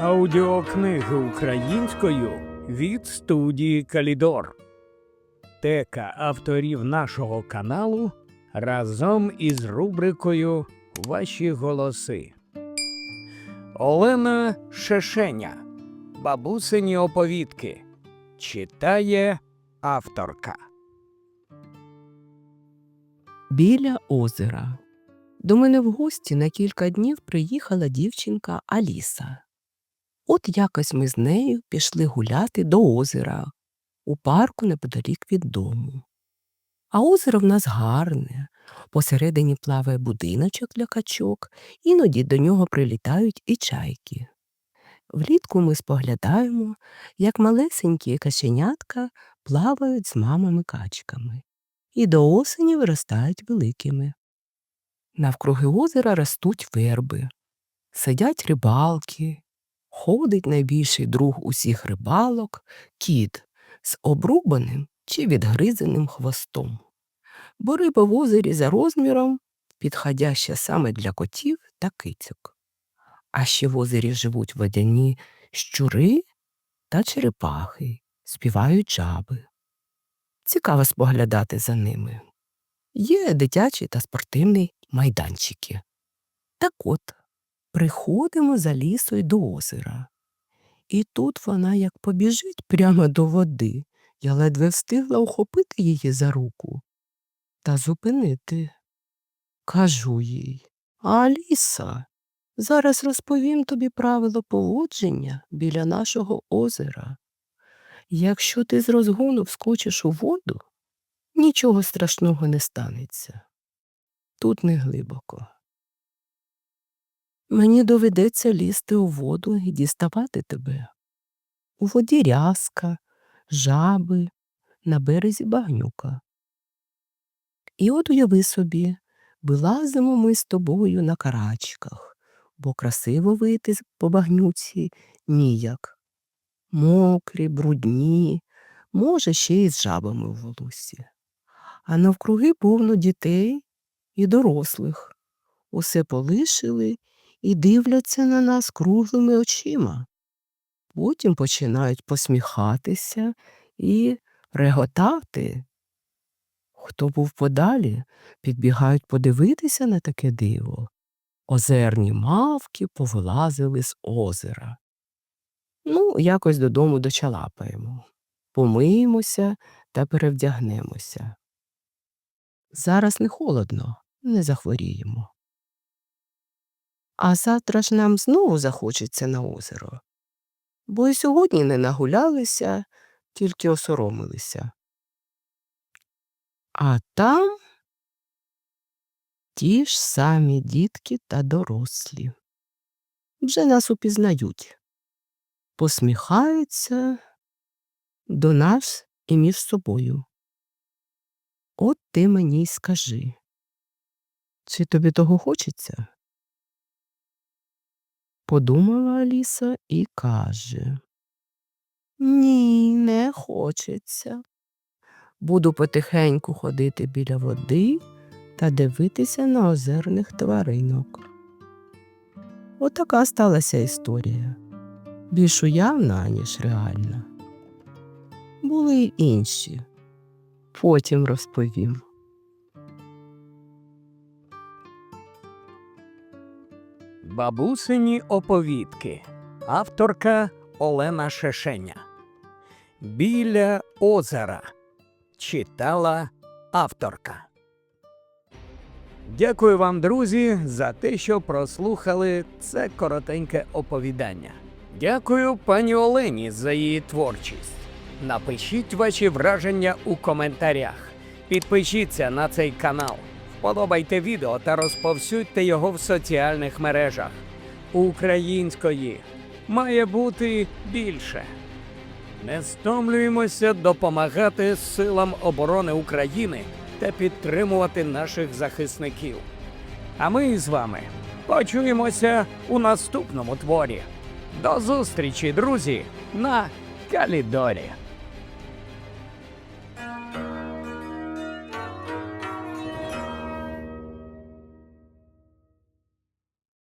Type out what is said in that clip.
Аудіокниги українською від студії Калідор. Тека авторів нашого каналу разом із рубрикою Ваші голоси. Олена Шешеня. Бабусині оповідки. Читає авторка. Біля озера. До мене в гості на кілька днів приїхала дівчинка Аліса. От якось ми з нею пішли гуляти до озера у парку неподалік від дому. А озеро в нас гарне. Посередині плаває будиночок для качок, іноді до нього прилітають і чайки. Влітку ми споглядаємо, як малесенькі каченятка плавають з мамами качками і до осені виростають великими. Навкруги озера ростуть верби, сидять рибалки, ходить найбільший друг усіх рибалок кіт з обрубаним чи відгризаним хвостом. Бо риба в озері за розміром підходяща саме для котів та кицьок. А ще в озері живуть водяні щури та черепахи, співають жаби. Цікаво споглядати за ними. Є дитячі та спортивні майданчики. Так от, приходимо за лісою до озера. І тут вона як побіжить прямо до води. Я ледве встигла ухопити її за руку та зупинити. Кажу їй Аліса, зараз розповім тобі правило поводження біля нашого озера. Якщо ти з розгону вскочиш у воду, нічого страшного не станеться. Тут не глибоко. Мені доведеться лізти у воду і діставати тебе. У воді рязка, жаби, на березі багнюка. І от уяви собі, вилазимо ми з тобою на карачках, бо красиво вийти по багнюці ніяк. Мокрі, брудні, може, ще й з жабами у волосі. А навкруги повно дітей і дорослих. Усе полишили і дивляться на нас круглими очима. Потім починають посміхатися і реготати. Хто був подалі, підбігають подивитися на таке диво. Озерні мавки повилазили з озера. Ну, якось додому дочалапаємо, помиємося та перевдягнемося. Зараз не холодно, не захворіємо. А завтра ж нам знову захочеться на озеро, бо й сьогодні не нагулялися, тільки осоромилися. А там ті ж самі дітки та дорослі. Вже нас упізнають, посміхаються до нас і між собою. От ти мені й скажи, чи тобі того хочеться? Подумала Аліса і каже. Ні, не хочеться. Буду потихеньку ходити біля води та дивитися на озерних тваринок. Отака сталася історія. Більш уявна, ніж реальна. Були й інші. Потім розповім. Бабусині оповідки. Авторка Олена Шешеня. Біля озера. Читала авторка. Дякую вам, друзі, за те, що прослухали це коротеньке оповідання. Дякую пані Олені за її творчість. Напишіть ваші враження у коментарях. Підпишіться на цей канал. Вподобайте відео та розповсюдьте його в соціальних мережах. Української має бути більше. Не стомлюємося допомагати силам оборони України та підтримувати наших захисників. А ми з вами почуємося у наступному творі. До зустрічі, друзі, на Калідорі.